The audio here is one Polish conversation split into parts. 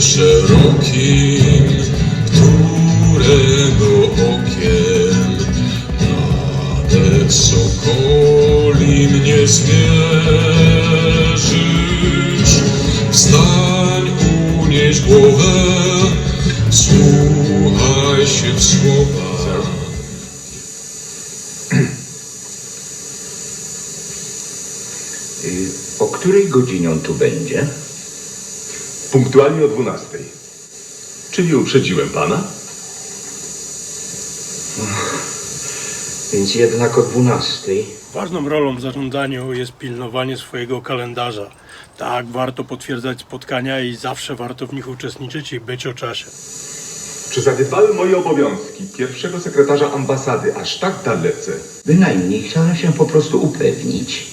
szerokim, którego okiem nawet sokoli mnie zmierzysz. Wstań, unieś głowę, słuchaj się w słowa. Y, O której godzinie on tu będzie? Punktualnie o 12. Czyli uprzedziłem pana? Więc jednak o 12. Ważną rolą w zarządzaniu jest pilnowanie swojego kalendarza. Tak, warto potwierdzać spotkania i zawsze warto w nich uczestniczyć i być o czasie. Czy zaniedbały moje obowiązki pierwszego sekretarza ambasady aż tak dalece? Bynajmniej chciałem się po prostu upewnić.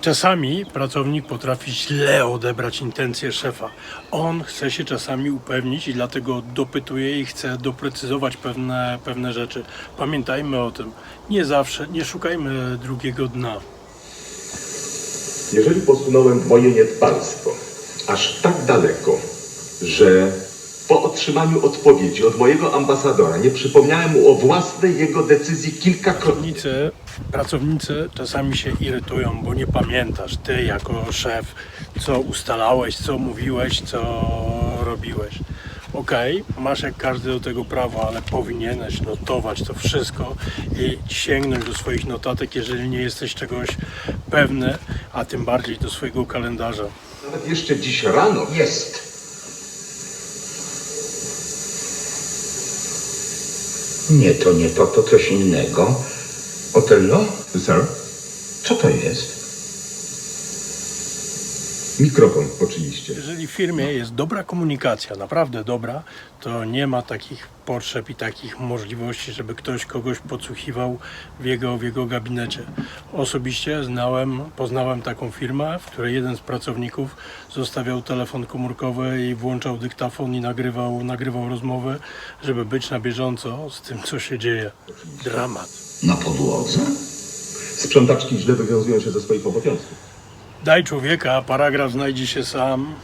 Czasami pracownik potrafi źle odebrać intencje szefa. On chce się czasami upewnić i dlatego dopytuje i chce doprecyzować pewne, pewne rzeczy. Pamiętajmy o tym. Nie zawsze, nie szukajmy drugiego dna. Jeżeli posunąłem moje niedbalstwo aż tak daleko, że po otrzymaniu odpowiedzi od mojego ambasadora nie przypomniałem mu o własnej jego decyzji kilkakrotnie. Pracownicy, pracownicy czasami się irytują, bo nie pamiętasz ty jako szef, co ustalałeś, co mówiłeś, co robiłeś. Okej, masz jak każdy do tego prawo, ale powinieneś notować to wszystko i sięgnąć do swoich notatek, jeżeli nie jesteś czegoś pewny, a tym bardziej do swojego kalendarza. Nawet jeszcze dziś rano Jest. Nie, to nie to, to coś innego. Otello? Sir? Co to jest? Mikrofon oczywiście. Jeżeli w firmie jest dobra komunikacja, naprawdę dobra, to nie ma takich potrzeb i takich możliwości, żeby ktoś kogoś podsłuchiwał w jego, w jego gabinecie. Osobiście znałem, poznałem taką firmę, w której jeden z pracowników zostawiał telefon komórkowy i włączał dyktafon i nagrywał, nagrywał rozmowy, żeby być na bieżąco z tym, co się dzieje. Dramat. Na podłodze? Sprzątaczki źle wywiązują się ze swoich obowiązków. Daj człowieka, paragraf znajdzie się sam,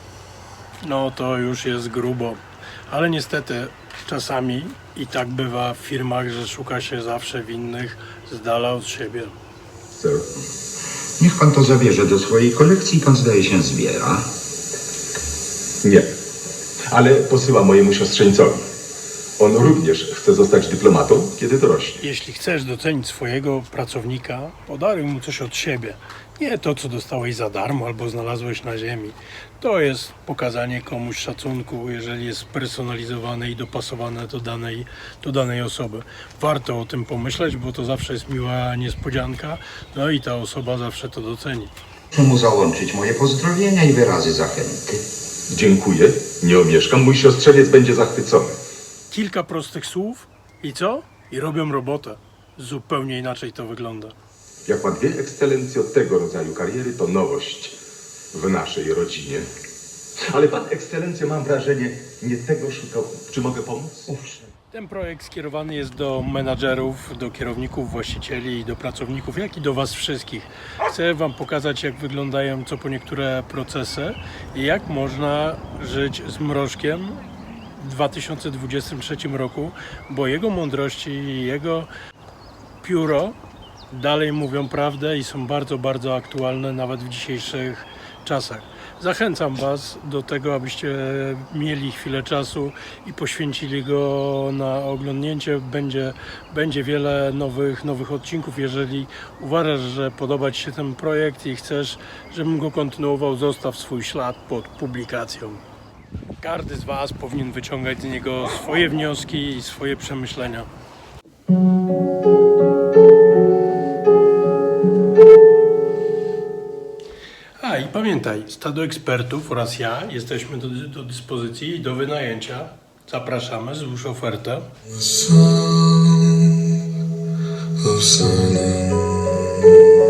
no to już jest grubo. Ale niestety czasami i tak bywa w firmach, że szuka się zawsze winnych z dala od siebie. Niech pan to zabierze do swojej kolekcji, pan zdaje się zbiera. Nie. Ale posyła mojemu siostrzeńcowi. On również chce zostać dyplomatą, kiedy dorośnie. Jeśli chcesz docenić swojego pracownika, podaruj mu coś od siebie. Nie to, co dostałeś za darmo albo znalazłeś na ziemi. To jest pokazanie komuś szacunku, jeżeli jest spersonalizowane i dopasowane do danej, do danej osoby. Warto o tym pomyśleć, bo to zawsze jest miła niespodzianka, no i ta osoba zawsze to doceni. Chcę mu załączyć moje pozdrowienia i wyrazy zachęty. Dziękuję, nie omieszkam. Mój siostrzeniec będzie zachwycony. Kilka prostych słów i co? I robią robotę. Zupełnie inaczej to wygląda. Jak pan wie, ekscelencjo, tego rodzaju kariery to nowość w naszej rodzinie. Ale pan, ekscelencjo, mam wrażenie, nie tego szukał. Czy mogę pomóc? Ten projekt skierowany jest do menadżerów, do kierowników, właścicieli i do pracowników, jak i do Was wszystkich. Chcę Wam pokazać, jak wyglądają co po niektóre procesy i jak można żyć z mrożkiem 2023 roku, bo jego mądrości i jego pióro dalej mówią prawdę i są bardzo, bardzo aktualne nawet w dzisiejszych czasach. Zachęcam Was do tego, abyście mieli chwilę czasu i poświęcili go na oglądnięcie. Będzie, będzie wiele nowych, nowych odcinków. Jeżeli uważasz, że podoba Ci się ten projekt i chcesz, żebym go kontynuował, zostaw swój ślad pod publikacją. Każdy z Was powinien wyciągać z niego swoje wnioski i swoje przemyślenia. A i pamiętaj, stado ekspertów oraz ja jesteśmy do, do dyspozycji i do wynajęcia. Zapraszamy, złóż ofertę. Song of silence.